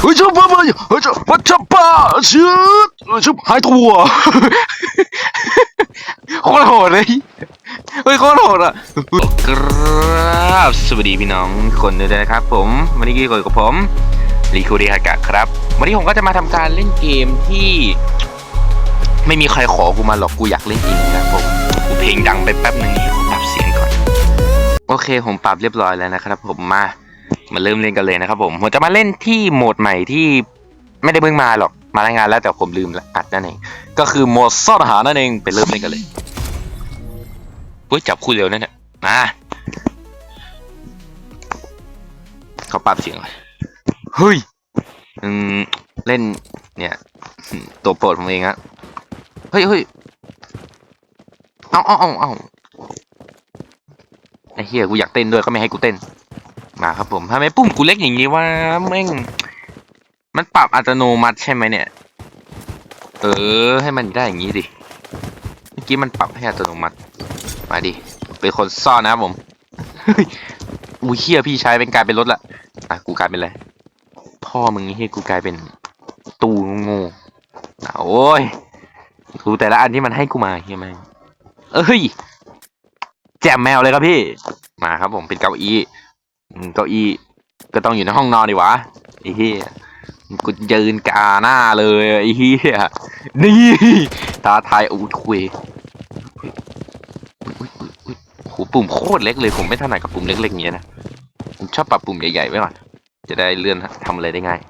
เฮ้ยชุบมาเฮ้ยชุบวัชป้าชืดเฮ้ยชุบหายตัวโคตรโหดเลยเฮ้ยโคตรโหดอะครับสวัสดีพี่น้องคนด้วยนะครับ ผมวันนี้กี่คนกับผมรีคูริฮากะครับ วันนี้ผมก็จะมาทำการเล่นเกมที่ ไม่มีใครขอกูมาหรอกกูอยากเล่นเองนะครับผมกูเพลงดังไปแป๊บหนึ่งนี่ผมปรับเสียงก่อน โอเคผมปรับเรียบร้อยแล้วนะครับ ผมมา มาเริ่มเล่นกันเลยนะครับผมผมจะมาเล่นที่โหมดใหม่ที่ไม่ได้เพิ่งมาหรอกมารายงานแล้วแต่ผมลืมอัดนั่นเองก็คือโหมดซ่อนหานั่นเองไปเริ่มเล่นกันเลยเฮ้ยจับคู่เร็วนั่นแหละมาเขาปรับเสียงก่อนเฮ้ยอืมเล่นเนี่ย ตัวโปรดผมเองอะเฮ้ยเฮ้ยเอาเอาเอาเอาไอ้เฮียกูอยากเต้นด้วยก็ไม่ให้กูเต้น มาครับผมทำไมปุ่มกูเล็กอย่างนี้วะแม่งมันปรับอัตโนมัติใช่ไหมเนี่ย เออ ให้มันได้อย่างนี้ดิเมื่อกี้มันปรับให้อัตโนมัติ มาดิเป็นคนซ่อนนะครับผมเฮ้ยอุ้ยเฮียพี่ชายเป็นกลายเป็นรถละอะกูกลายเป็นอะไรพ่อมึงนี่เฮียกูกลายเป็นตู้โง่ๆอะโอ้ยดูแต่ละอันที่มันให้กูมาเฮียแม่งเอ้ยแจมแมวเลยครับพี่ มาครับผมเป็นเก้าอี้ อืมเก้าอี้ก็ต้องอยู่ในห้องนอนดิวะไอ้เหี้ยกูยืนกาหน้าเลยไอ้เหี้ยนี่ตาทายอูทุยอุ๊ยโหปุ่มโคตรเล็กเลยผมไม่ถนัดกับปุ่มเล็กๆอย่างเงี้ยนะผมชอบปรับปุ่มใหญ่ๆไว้ก่อนจะได้เลื่อนทำอะไรได้ง่าย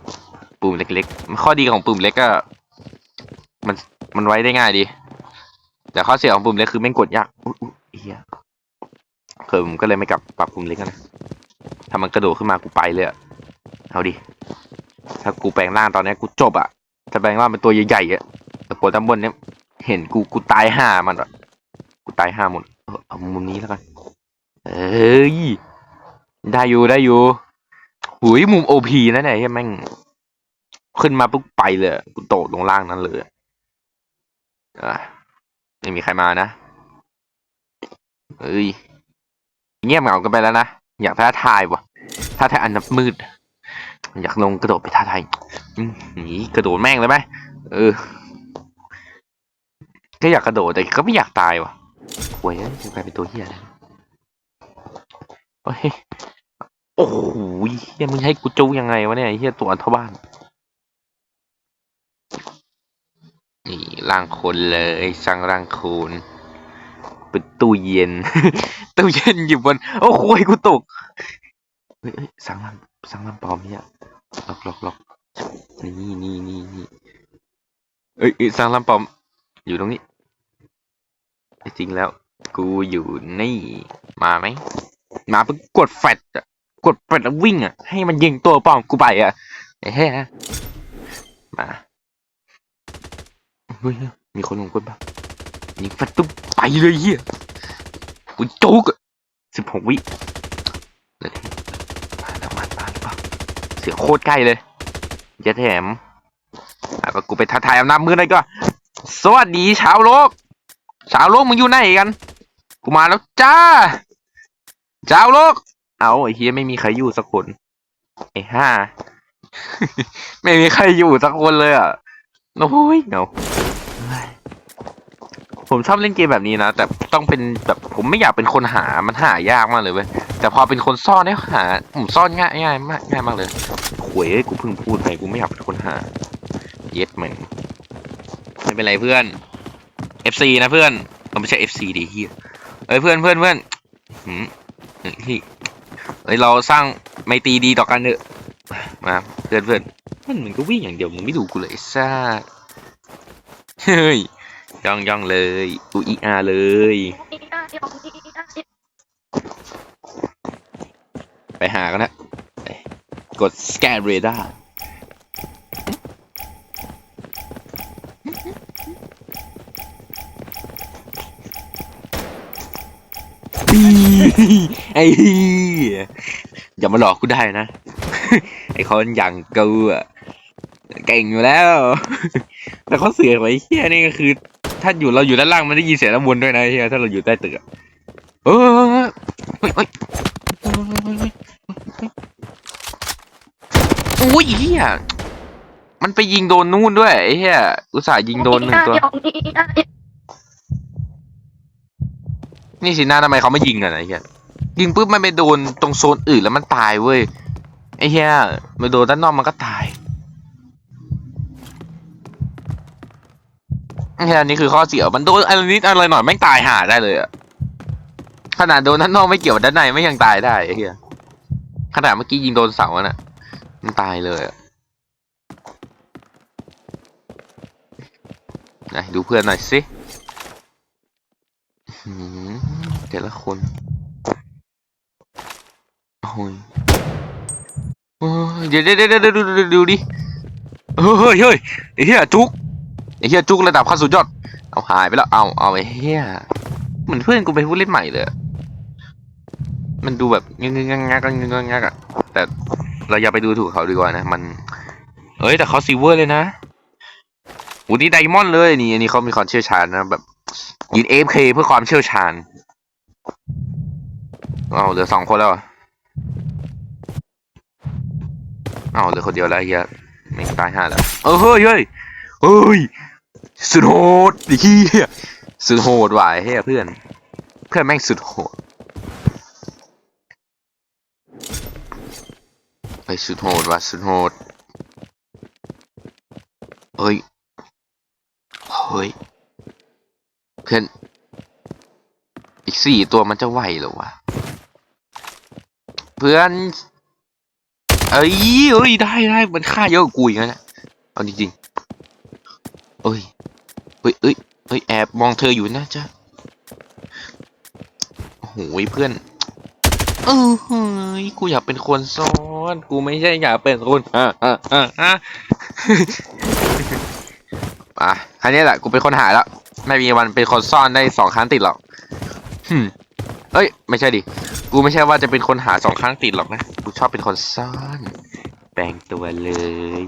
ปุ่มเล็กๆ ข้อดีของปุ่มเล็กก็ มันมันไว้ได้ง่ายดี แต่ข้อเสียของปุ่มเล็กคือแม่งกดยากอุ๊ยเฮียเพิ่มก็เลยไม่กลับปรับปุ่มเล็กนะ ถ้ามันกระโดดขึ้นมากูไปเลยอะเอาดิ ถ้ากูแปลงร่างตอนนี้กูจบอะถ้าแปลงร่างเป็นตัวใหญ่ๆอะแต่ตัวด้านบนเนี้ยเห็นกูกูตายห่ามันอะกูตายห่าหมดเออเอามุมนี้แล้วกัน เอ้ย ได้อยู่ได้อยู่หุยมุมโอพีนั่นแหละที่แม่งขึ้นมาปุ๊บไปเลย กูโตลงล่างนั้นเลยอะอะไม่มีใครมานะ เอ้ย เงียบเหงากันไปแล้วนะ อยากท้าทายวะท้าทายอันนับมืด อยากลงกระโดดไปท้าทายหนีกระโดดแม่งเลยไหมเออ ก็อยากกระโดดแต่ก็ไม่อยากตายวะหวยเอ้ยกลายเป็นตัวเฮียแล้วโอ้ยโหเฮียมึงให้กูจูยังไงวะเนี่ยเฮียตัวอันเท่าบ้านนี่ร่างคนเลยสร้างร่างคน เป็นตู้เย็น ตู้เย็นอยู่บน โอ้โหยกูตกเฮ้ยเฮ้ยสั่งลำสั่งลำปลอมเนี่ยล็อกล็อกล็อกนี่นี่นี่นี่เอ้ยสั่งลำปลอม อยู่ตรงนี้จริงแล้ว กูอยู่นี่ มาไหมมาเพิ่งกดแฟดอะกดแฟดแล้ววิ่งอะให้มันยิงตัวปลอมกูไปอะไอ้เฮ้ยมาเฮ้ยมีคนลงกดปะ ยิงแฟดตุ๊บไปเลยเฮียกูโจ๊กสิบหกวินาทีมาแล้วมามาหรือเปล่าเสียงโคตรใกล้เลยจะแถมอะก็กูไปท้าทายอำนาจมือหน่อยก็สวัสดีชาวโลก ชาวโลกมึงอยู่ไหนกัน กูมาแล้วจ้า ชาวโลก เอาไอ้เฮียไม่มีใครอยู่สักคนไอ้ห่าไม่มีใครอยู่สักคนเลยอะ โอ้ยเงา ผมชอบเล่นเกมแบบนี้นะ แต่ต้องเป็นแบบผมไม่อยากเป็นคนหามันหายากมากเลยเว้ยแต่พอเป็นคนซ่อนเนี่ยหาผมซ่อนง่ายง่ายมากง่ายมากเลยหวยกูเพิ่งพูดไปกูไม่อยากเป็นคนหา เย็ดเหมือนไม่เป็นไรเพื่อน FC นะเพื่อนมันไม่ใช่ FC ดิเฮียเอ้ยเพื่อนเพื่อนเพื่อนหืมที่เอ้ยเราสร้างไม่ตีดีต่อกันเถอะมาเพื่อนเพื่อนมันมือนก็วิ่งอย่างเดียวมึงไม่ดูกูเลยซ่าเฮ้ย ย่องย่องเลยอูอีอาเลย ไปหากันนะกดสแกนเรดาร์ปีไอ้เอย่ามาหลอกกูได้นะ ไอ้คนอย่างกูอะเก่งอยู่แล้ว แต่เขาเสียไว้เฮียนี่ก็คือ ถ้าอยู่เราอยู่ด้านล่างมันได้ยินเสียงน้ำวนด้วยนะเฮียถ้าเราอยู่ใต้ตึกอะเออเฮ้ยเฮ้ยอุ้ยเฮียมันไปยิงโดนนู่นด้วยไอ้เฮียอุตส่าห์ยิงโดนหนึ่งตัว นี่สินะทำไมเขาไม่ยิงกันไอ้เฮียยิงปุ๊บมันไปโดนตรงโซนอื่นแล้วมันตายเว้ยไอ้เฮียมันโดนด้านนอกมันก็ตาย ไอ้เฮียนี่คือข้อเสียมันโดนอะไรนิดอะไรหน่อยแม่งตายหาได้เลยอะขนาดโดนด้านนอกไม่เกี่ยวด้านในไม่ยังตายได้ไอ้เฮียขนาดเมื่อกี้ยิงโดนเสาอะน่ะมันตายเลยอะไหนดูเพื่อนหน่อยสิหืมแต่ละคนโอ้ยเดี๋ยวเดี๋ยวเดี๋ยวดูดูดิเฮ้ยเฮ้ยเฮ้ยจุก ไอ้เหี้ยจุกระดับขั้นสุดยอด เอาหายไปแล้ว เอาเอาไอ้เหี้ยเหมือนเพื่อนกูไปนผู้เล่นใหม่เลย มันดูแบบงงงงงักงงงงักอะแต่เราอย่าไปดูถูกเขาดีกว่านะ มัน เอ้ยแต่เขาซีเวอร์เลยนะโอ้นี่ไดมอนด์เลยนี่อันนี้เขามีความเชี่ยวชาญนะแบบยิงเอฟเคเพื่อความเชี่ยวชาญเอาเหลือสองคนแล้วเอาเหลือคนเดียวแล้วเฮียไม่ตายห้าแล้วเออเฮ้ยเฮ้ยเฮ้ย สุดโหดไอ้เฮียสุดโหดว่ะไอ้เฮียเพื่อน เพื่อนแม่งสุดโหดเฮ้ยสุดโหดว่ะสุดโหดเฮ้ยเฮ้ยเพื่อนอีกสี่ตัวมันจะไหวหรอวะเพื่อนเอ้ยเอ้ยได้ได้มันฆ่าเยอะกว่ากูอีกนะเอาจริงๆเอ้ย เอ้ยเอ้ยเอ้ยแอบมองเธออยู่นะจ๊ะโอ้โหเพื่อนเออเฮ้ยกูอยากเป็นคนซ้อน กูไม่ใช่อยากเป็นคนอะอะอะอะอะครั้นี้แหละ กูเป็นคนหายแล้ว ไม่มีวันเป็นคนซ่อนได้สองครั้งติดหรอกหึเอ้ย ไม่ใช่ดิ กูไม่ใช่ว่าจะเป็นคนหาสองครั้งติดหรอกนะ กูชอบเป็นคนซ่อน แปลงตัวเลย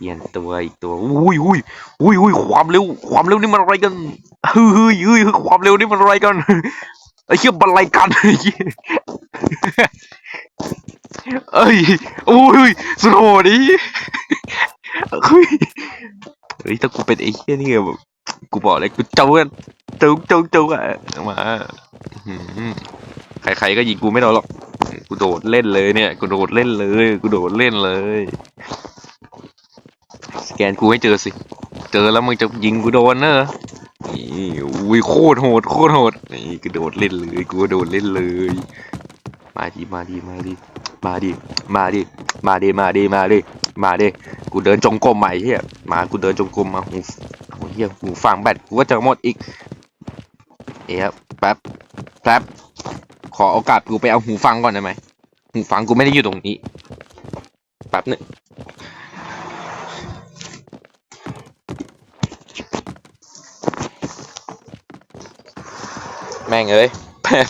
ปลี่ยนตัวอีกตัวอุ้ยอุ้ยอุ้ยอุ้ยความเร็ว ความเร็วนี่มันอะไรกันเฮ้ยเฮ้ยเฮ้ยความเร็วนี่มันอะไรกันไอ้เชี่ยบันไลกันเหี้ยเอ้ยอุ้ยสโหดดิเฮ้ยเฮ้ยถ้ากูเป็นไอ้เหี้ยนี่แบบกูบอกเลยกูเจ้ากันเจ้าเจ้าเจ้าอะมาใครๆก็ยิงกูไม่โดนหรอกกูโดดเล่นเลยเนี่ย กูโดดเล่นเลย กูโดดเล่นเลย กนกูให้เจอสิ เจอแล้วมึงจะยิงกูโดนเนอะนี่อุ้ยโคตรโหดโคตรโหดนี่กูโดดเล่นเลยกูโดดเล่นเลย มาดิมาดิมาดิมาดิมาดิมาดิมาดิมาดิมาดิกูเดินจงกรมใหม่เฮียมากูเดินจงกรมมาหูโอ้เฮียหูฟังแบตกูก็จะหมดอีก เอ๊ะแป๊บแป๊บขอโอกาสกูไปเอาหูฟังก่อนได้ไหมหูฟังกูไม่ได้อยู่ตรงนี้แป๊บหนึง แม่งเอ้ยแป๊บ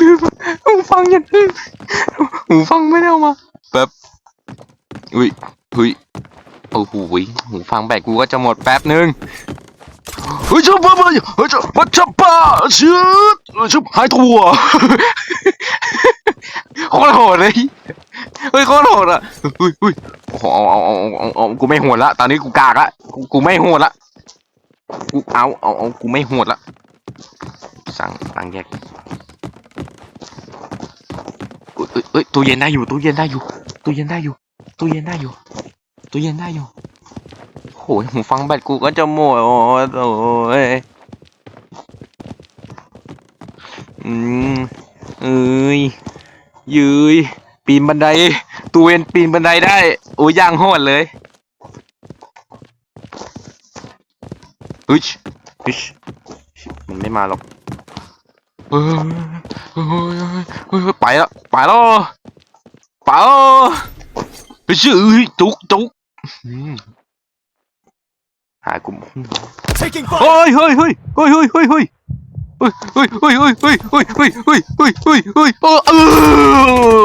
ลืมหูฟังยังลืมหูฟังไม่ได้เอามาแป๊บอุ้ยอุ้ยโอ้โหยหูฟังแบตกูก็จะหมดแป๊บนึงเฮ้ยชุบมาเฮ้ยชุบมาชุบปะชืดชุบหายตัวโคตรโหดเลยเฮ้ยโคตรโหดอะเฮ้ยเฮ้ยโอ้โหเอาเอาเอาเอาเอากูไม่โหดละตอนนี้กูกากละกูกูไม่โหดละ กูเอาเอาเอากูไม่โหดละ สั่งสั่งแยกเอ้ยเอ้ยตู้เย็นได้อยู่ตู้เย็นได้อยู่ตู้เย็นได้อยู่ตู้เย็นได้อยู่ตู้เย็นได้อยู่โหยหูฟังแบตกูก็จะหมดโอ้ยโอ้ยอืมเอ้ยยืยปีนบันได ตู้เย็นปีนบันไดได้ โอ้ยย่างโหดเลย เฮ้ยเฮ้ยมันไม่มาหรอกเฮ้ยเฮ้ยเฮ้ยเฮ้ยเฮ้ยไปแล้วไปแล้วไปแล้วไปชื่อจุกจุกอืมหากลุ่ม Taking fire! เฮ้ยเฮ้ยเฮ้ยเฮ้ยเฮ้ยเฮ้ยเฮ้ยเฮ้ยเฮ้ยเฮ้ยเฮ้ยเฮ้ยเฮ้ยเฮ้ยเฮ้ยเฮ้ยเฮ้ยเฮ้ยเอ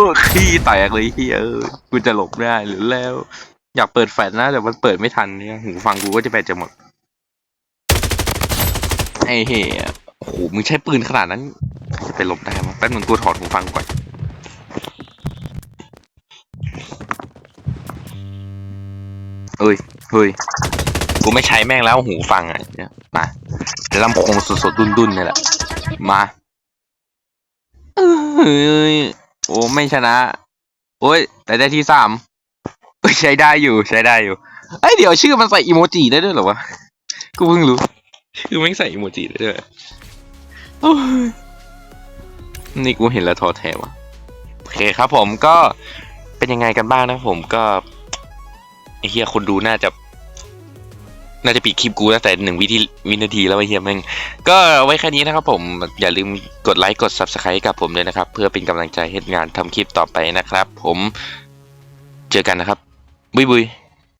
อขี้แตกเลยเฮียเออกูจะหลบได้หรือแล้ว อยากเปิดแฟลชนะแต่มันเปิดไม่ทันเนี่ยหูฟังกูก็จะแบตจะหมด ไอ้เหี้ยโอ้โหมึงใช้ปืนขนาดนั้นจะไปหลบได้ไหมแป๊บนึงกูถอดหูฟังก่อนเอ้ยเฮ้ยกูไม่ใช้แม่งแล้วหูฟังอะมาลำโพงสดๆดุนๆเนี่แหละมาเฮ้ยโอ้ไม่ชนะ โอ้ยแต่ได้ที่สามใช้ได้อยู่ใช้ได้อยู่ไอเดี๋ยวชื่อมันใส่อีโมจิได้ด้วยเหรอวะ กูเพิ่งรู้ ชื่อแม่งใส่อีโมจิได้ด้วยนี่กูเห็นแล้วท้อแท้ว่ะโอเคครับผมก็เป็นยังไงกันบ้างนะผมก็ไอเฮียคนดูน่าจะ น่าจะปิดคลิปกูตั้งแต่หนึ่งวิธีวินาทีแล้วไอเฮียแม่งก็ไว้แค่นี้นะครับผมอย่าลืมกดไลค์กด subscribe ให้กับผมด้วยนะครับ เพื่อเป็นกำลังใจให้งานทำคลิปต่อไปนะครับ ผมเจอกันนะครับ บุยบุย